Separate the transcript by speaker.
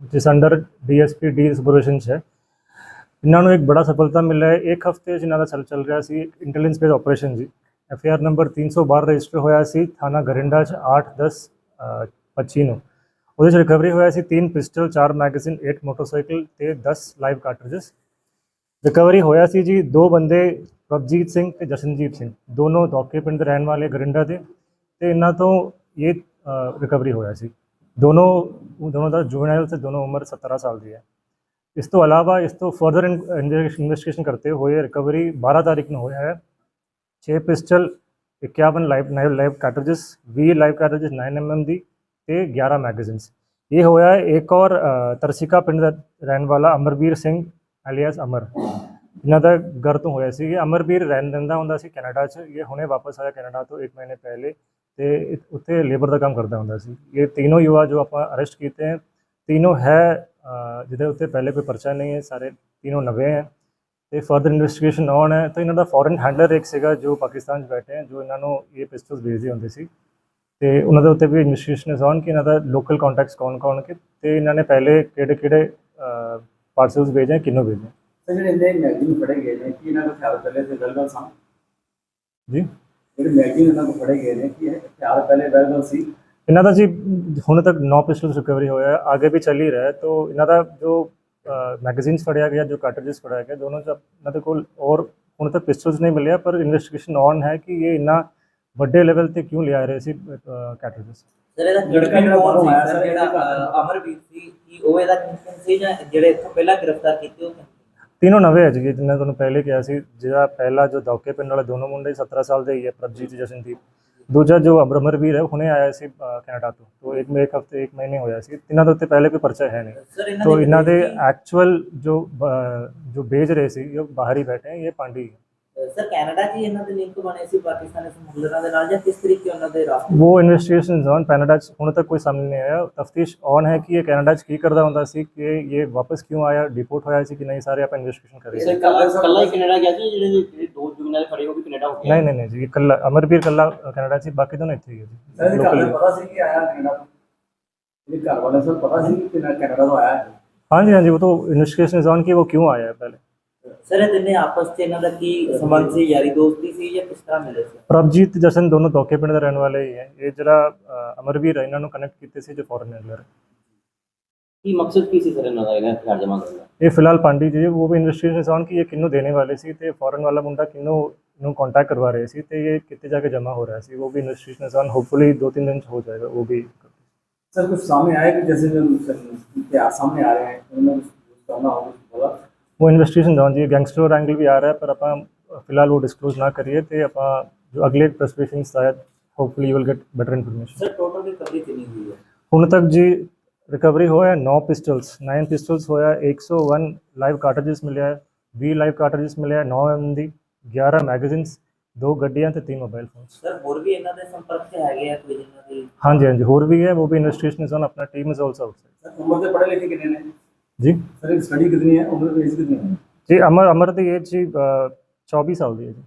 Speaker 1: ਜਿਸ under DSP D ਸਪੋਰੇਸ਼ਨ 'ਚ ਹੈ ਇਹਨਾਂ ਨੂੰ ਇੱਕ ਬੜਾ ਸਫਲਤਾ ਮਿਲਿਆ ਹੈ ਇੱਕ ਹਫ਼ਤੇ 'ਚ ਇਹਨਾਂ ਦਾ ਚੱਲ ਚੱਲ ਰਿਹਾ ਸੀ ਇੰਟੈਲੀਜੈਂਸ ਬੇਸ ਆਪਰੇਸ਼ਨ ਜੀ ਐਫ ਆਰ ਨੰਬਰ 312 ਰਜਿਸਟਰ ਹੋਇਆ ਸੀ ਥਾਣਾ ਗਰਿੰਡਾ 'ਚ 8 10 25 ਨੂੰ ਉਹਦੇ 'ਚ ਰਿਕਵਰੀ ਹੋਇਆ ਸੀ ਤਿੰਨ ਪਿਸਟਲ ਚਾਰ ਮੈਗਜ਼ੀਨ 8 ਮੋਟਰਸਾਈਕਲ ਤੇ 10 ਲਾਈਵ ਕਾਰਟ੍ਰਿਜਸ ਰਿਕਵਰੀ ਹੋਇਆ ਸੀ ਜੀ ਦੋ ਬੰਦੇ ਪ੍ਰਭਜੀਤ ਸਿੰਘ ਤੇ ਜਸ਼ਨਜੀਤ ਸਿੰਘ ਦੋਨੋਂ ਦੋਕੇ ਪਿੰਡ ਦੇ ਰਹਿਣ ਵਾਲੇ ਗਰਿੰਡਾ ਦੇ ਤੇ ਇਹਨਾਂ ਤੋਂ ਇਹ ਰਿਕਵਰੀ ਹੋਇਆ ਸੀ ਦੋਨੋਂ ਦੋਨੋਂ ਦਾ ਜੁਵਨਾਈਲ ਤੇ ਦੋਨੋਂ ਉਮਰ 17 ਸਾਲ ਦੀ ਹੈ। ਇਸ ਤੋਂ ਇਲਾਵਾ ਇਸ ਤੋਂ ਫਰਦਰ ਇਨਵੈਸਟੀਗੇਸ਼ਨ ਕਰਤੇ ਹੋਏ ਰਿਕਵਰੀ 12 ਤਾਰੀਖ ਨੂੰ ਹੋਇਆ ਹੈ। 6 ਪਿਸਟਲ 51 ਲਾਈਵ ਨਾਈਵ live cartridges 20 live cartridges 9 mm ਦੀ ਤੇ 11 ਮੈਗਜ਼ੀਨਸ ਇਹ ਹੋਇਆ ਹੈ, ਇੱਕ ਔਰ ਤਰਸਿਕਾ ਪਿੰਡ ਦਾ ਰਹਿਣ ਵਾਲਾ ਅਮਰਵੀਰ ਸਿੰਘ ਅਲੀਅਸ ਅਮਰ। ਇਹਨਾਂ ਦਾ ਘਰ ਤੋਂ ਹੋਇਆ ਸੀ। ਇਹ ਅਮਰਵੀਰ ਰਹਿਣ ਦਿੰਦਾ ਹੁੰਦਾ ਸੀ ਕੈਨੇਡਾ 'ਚ। ਇਹ ਹੁਣੇ ਵਾਪਸ ਆਇਆ ਕੈਨੇਡਾ ਤੋਂ 1 ਮਹੀਨੇ ਪਹਿਲੇ। ਤੇ ਉੱਥੇ ਲੇਬਰ ਦਾ ਕੰਮ ਕਰਦਾ ਹੁੰਦਾ ਸੀ। ਇਹ ਤਿੰਨੋਂ ਯੁਵਾ ਜੋ ਆਪਾਂ ਅਰੈਸਟ ਕੀਤੇ ਹੈ ਤਿੰਨੋਂ ਹੈ ਜਿਹਦੇ ਉੱਤੇ ਪਹਿਲੇ ਕੋਈ ਪਰਚਾ ਨਹੀਂ ਹੈ ਸਾਰੇ ਤਿੰਨੋਂ ਨਵੇਂ ਹੈ। ਤੇ ਫਰਦਰ ਇਨਵੈਸਟੀਗੇਸ਼ਨ ਔਨ ਹੈ ਤਾਂ ਇਹਨਾਂ ਦਾ ਫੋਰਨ ਹੈਂਡਲਰ ਇੱਕ ਸੀਗਾ ਜੋ ਪਾਕਿਸਤਾਨ 'ਚ ਬੈਠੇ ਹੈ ਜੋ ਇਹਨਾਂ ਨੂੰ ਇਹ ਪਿਸਟਲਸ ਵੇਚਦੇ ਹੁੰਦੇ ਸੀ। ਤੇ ਉਹਨਾਂ ਦੇ ਉੱਤੇ ਵੀ ਇਨਵੈਸਟੀਗੇਸ਼ਨ ਇਜ਼ ਔਨ ਕਿ ਇਹਨਾਂ ਦਾ ਲੋਕਲ ਕੰਟੈਕਟਸ ਕੌਣ-ਕੌਣ ਕਿ ਤੇ ਇਹਨਾਂ ਨੇ ਪਹਿਲੇ ਕਿਹੜੇ-ਕਿਹੜੇ ਪਾਰਸਲਸ ਭੇਜੇ ਕਿੰਨੂੰ ਭੇਜੇ
Speaker 2: ਸਰ ਜਿਹੜੇ ਇਹਨੇ ਮੈਗਜ਼ੀਨ ਫੜੇ ਗਏ ਨੇ ਕਿ ਇਹਨਾਂ ਦਾ ਖਿਆਲ ਚੱਲੇ ਤੇ ਗਲਤ ਸਨ
Speaker 1: ਜੀ?
Speaker 2: ਜਿਹੜੇ ਮੈਗੀ ਇਹਨਾਂ ਨੂੰ ਫੜੇ ਗਏ ਨੇ ਕਿ ਇਹ ਹਥਿਆਰ ਪਹਿਲੇ ਅਵੇਲੇਬਲ ਸੀ?
Speaker 1: ਇਹਨਾਂ ਦਾ ਜੀ ਹੁਣ ਤੱਕ 9 ਪਿਸਟਲ ਰਿਕਵਰੀ ਹੋਇਆ ਹੈ ਅੱਗੇ ਵੀ ਚੱਲ ਹੀ ਰਿਹਾ ਹੈ ਤੋਂ ਇਹਨਾਂ ਦਾ ਜੋ ਮੈਗਜ਼ੀਨਸ ਫੜਿਆ ਗਿਆ ਜੋ ਕਾਰਟ੍ਰਿਜਸ ਫੜਿਆ ਗਿਆ ਦੋਨੋਂ ਚ ਇਹਨਾਂ ਦੇ ਕੋਲ ਔਰ ਹੁਣ ਤੱਕ ਪਿਸਟਲਸ ਨਹੀਂ ਮਿਲਿਆ ਪਰ ਇਨਵੈਸਟੀਗੇਸ਼ਨ ਔਨ ਹੈ ਕਿ ਇਹ ਇਨਾ ਵੱਡੇ ਲੈਵਲ ਤੇ ਕਿਉਂ ਲਿਆ ਰਹੇ ਸੀ ਕਾਰਟ੍ਰਿਜਸ
Speaker 3: ਸਰ ਇਹਦਾ
Speaker 2: ਜਿਹੜਾ ਬਾਹਰੋਂ ਆਇਆ
Speaker 3: ਜਿਹੜਾ ਅਮਰਵੀਰ ਸੀ ਕੀ ਉਹ ਇਹਦਾ ਕਿੰਨ ਜਾਂ ਜਿਹੜੇ ਇੱਥੋਂ ਪਹਿਲਾਂ ਗ੍ਰਿਫਤਾਰ ਕੀਤੇ ਉਹ
Speaker 1: तीनों नवे है जी जिन्हें ਤੁਹਾਨੂੰ ਪਹਿਲੇ ਕਿਹਾ ਸੀ ਜਿਹੜਾ ਪਹਿਲਾ ਜੋ ਦੌਕੇ ਪਿੰਡ ਵਾਲੇ ਦੋਨੋਂ ਮੁੰਡੇ 17 ਸਾਲ ਦੇ ਹੀ ਹੈ ਪ੍ਰਭਜੀਤ ਜਸ਼ਨਦੀਪ ਦੂਜਾ ਜੋ ਅਮਰਮਰਵੀਰ ਹੈ ਹੁਣੇ ਆਇਆ ਸੀ ਅ, ਕੈਨੇਡਾ ਤੋਂ ਤੋਂ ਇੱਕ ਇੱਕ ਹਫਤੇ ਇੱਕ ਮਹੀਨੇ ਹੋਇਆ ਸੀ ਤਿੰਨਾਂ ਦੇ ਉੱਤੇ ਪਹਿਲੇ ਕੋਈ ਪਰਚਾ ਹੈ ਨਹੀਂ
Speaker 3: ਸਰ ਇਹਨਾਂ
Speaker 1: तो ਇਹਨਾਂ ਦੇ
Speaker 3: ਵਿਦੇਸ਼ੀ-
Speaker 1: ਐਕਚੁਅਲ ਜੋ ਬ- ਜੋ ਭੇਜ ਰਹੇ ਸੀ ਇਹ ਬਾਹਰ ਹੀ ਬੈਠੇ ਹੈ ਇਹ ਪਾਂਡੀ
Speaker 3: ਸਰ ਕੈਨੇਡਾ 'ਚ ਹੀ ਇਹਨਾਂ ਦੇ ਲਿੰਕ ਬਣੇ ਸੀ ਪਾਕਿਸਤਾਨੀ ਸਮਗਲਰਾਂ ਦੇ ਨਾਲ ਜਾਂ ਕਿਸ ਤਰੀਕੇ ਉਹਨਾਂ ਦੇ ਰਾਹ
Speaker 1: वो इन्वेस्टिगेशन ऑन कनाडा च ਹੁਣ ਤੱਕ ਕੋਈ ਸਾਹਮਣੇ ਨਹੀਂ ਆਇਆ ਤਫਤੀਸ਼ ਔਨ ਹੈ ਕਿ ਇਹ ਕੈਨੇਡਾ ਚ ਕੀ ਕਰਦਾ ਹੁੰਦਾ ਸੀ ਕਿ ਇਹ ਵਾਪਸ ਕਿਉਂ ਆਇਆ ਡਿਪੋਰਟ ਹੋਇਆ ਸੀ ਕਿ ਨਹੀਂ ਸਾਰੇ ਆਪਾਂ ਇਨਵੈਸਟੀਗੇਸ਼ਨ ਕਰ ਰਹੇ
Speaker 2: ਸਰ,
Speaker 1: ਹਾਂ
Speaker 2: ਕੱਲਾ
Speaker 4: ਕੱਲਾ ਹੀ ਕੈਨੇਡਾ ਗਿਆ ਸੀ ਜਿਹੜੇ ਜਿਹੜੇ ਦੋ ਜੁਗਨਾਲ ਫੜੇ ਉਹ ਵੀ ਕੈਨੇਡਾ ਹੋ ਗਏ
Speaker 1: ਨਹੀਂ ਨਹੀਂ ਨਹੀਂ ਜੀ ਕੱਲਾ ਅਮਰਵੀਰ ਕੱਲਾ ਕੈਨੇਡਾ ਚ ਬਾਕੀ ਦੋਨੋਂ ਇੱਥੇ ਹੀ ਹੈ
Speaker 2: ਸਰ
Speaker 1: ਜੀ
Speaker 2: ਇਹਦੇ ਘਰ
Speaker 1: ਲੋਕਲ
Speaker 2: ਨੂੰ ਪਤਾ ਸੀ ਕਿ ਆਇਆ ਕੈਨੇਡਾ ਤੋਂ ਇਹਦੇ ਘਰ ਵਾਲੇ ਸਰ ਪਤਾ ਸੀ ਕਿ ਕੈਨੇਡਾ ਕੈਨੇਡਾ ਤੋਂ ਆਇਆ ਹੈ
Speaker 1: हाँ जी हाँ जी वो तो इन्वेस्टिगेशन इज ऑन कि वो क्यों आया है पहले
Speaker 3: ਸਰ ਇਹ ਤਿੰਨੇ ਆਪਸ 'ਚ ਇਹਨਾਂ ਦਾ ਕੀ ਸੰਬੰਧ ਸੀ ਯਾਰੀ ਦੋਸਤੀ ਸੀ ਜਾਂ ਕਿਸ ਤਰ੍ਹਾਂ ਮਿਲੇ ਸੀ
Speaker 1: ਪ੍ਰਭਜੀਤ ਜਸ਼ਨ ਦੋਨੋਂ ਦੋਕੇ ਪਿੰਡ ਦੇ ਰਹਿਣ ਵਾਲੇ ਹੀ ਹੈ ਇਹ ਜਿਹੜਾ ਅ, ਅਮਰਵੀਰ ਹੈ ਇਹਨਾਂ ਨੂੰ ਕਨੈਕਟ ਕੀਤੇ ਸੀ ਜੋ ਫੋਰਨ ਹੈਂਡਲਰ
Speaker 4: ਕੀ ਮਕਸਦ ਕੀ ਸੀ ਸਰ ਇਹਨਾਂ ਦਾ ਇਹਨਾਂ ਹਥਿਆਰ ਜਮ੍ਹਾਂ ਕਰਨ ਦਾ
Speaker 1: ਇਹ ਫਿਲਹਾਲ ਪਾਂਡੀ ਜੀ ਉਹ ਵੀ ਇਨਵੈਸਟੀਗੇਸ਼ਨ ਇਜ਼ ਔਨ ਕਿ ਇਹ ਕਿਹਨੂੰ ਦੇਣੇ ਵਾਲੇ ਸੀ ਤੇ ਫੋਰਨ ਵਾਲਾ ਮੁੰਡਾ ਕਿਹਨੂੰ ਨੂੰ ਕੰਟੈਕਟ ਕਰਵਾ ਰਹੇ ਸੀ ਤੇ ਇਹ ਕਿੱਥੇ ਜਾ ਕੇ ਜਮ੍ਹਾਂ ਹੋ ਰਿਹਾ ਸੀ ਉਹ ਵੀ ਇਨਵੈਸਟੀਗੇਸ਼ਨ ਇਜ਼ ਔਨ ਹੋਪਫੁਲੀ ਦੋ ਤਿੰਨ ਦਿਨ ਚ ਹੋ ਜਾਏਗਾ ਉਹ ਵੀ
Speaker 2: सर कुछ सामने आया कि जैसे जो इतिहास सामने आ रहे हैं उन्होंने कुछ करना हो कुछ बोला
Speaker 1: ਉਹ ਇਨਵੈਸਟੀਗੇਸ਼ਨ ਔਨ ਜੀ ਗੈਂਗਸਟਰ ਐਂਗਲ ਵੀ ਆ ਰਿਹਾ ਪਰ ਆਪਾਂ ਫਿਲਹਾਲ ਉਹ ਡਿਸਕਲੋਜ਼ ਨਾ ਕਰੀਏ ਤੇ ਆਪਾਂ ਜੋ ਅਗਲੇ ਪ੍ਰੈਸ ਬਰੀਫਿੰਗ ਸ਼ਾਇਦ hopefully you will get better information
Speaker 3: sir total recovery ਕਿੰਨੀ ਹੋਈ ਹੈ
Speaker 1: ਹੁਣ ਤੱਕ ਜੀ ਰਿਕਵਰੀ ਹੋਇਆ 9 ਪਿਸਟਲਸ 9 ਪਿਸਟਲਸ ਹੋਇਆ 101 ਲਾਈਵ ਕਾਰਟ੍ਰਿਜਸ ਮਿਲਿਆ ਹੈ, 20 ਲਾਈਵ ਕਾਰਟ੍ਰਿਜਸ ਮਿਲਿਆ 9 ਐਮ ਦੀ 11 ਮੈਗਜ਼ੀਨਸ ਦੋ ਗੱਡੀਆਂ ਤੇ ਤਿੰਨ ਮੋਬਾਈਲ ਫੋਨਸ
Speaker 3: ਸਰ ਹੋਰ ਵੀ ਇਹਨਾਂ ਦੇ ਸੰਪਰਕ 'ਚ ਹੈਗੇ ਆ ਕੋਈ ਜਿਹਨਾਂ ਦੀ
Speaker 1: ਹਾਂਜੀ ਹਾਂਜੀ ਹੋਰ ਵੀ ਹੈ ਉਹ ਵੀ ਇਨਵੈਸਟੀਗੇਸ਼ਨ ਇਜ਼ ਔਨ ਆਪਣਾ team is also outside
Speaker 2: sir उम्र से पढ़े लिखे कितने ने
Speaker 1: ਜੀ?
Speaker 2: ਸਰ ਸਟੱਡੀ ਕਿੰਨੀ ਹੈ? ਉਮਰ ਏਜ ਕਿੰਨੀ ਹੈ?
Speaker 1: ਜੀ ਅਮਰ ਅਮਰ ਦੀ ਏਜ ਜੀ 24 ਸਾਲ ਦੀ ਹੈ ਜੀ।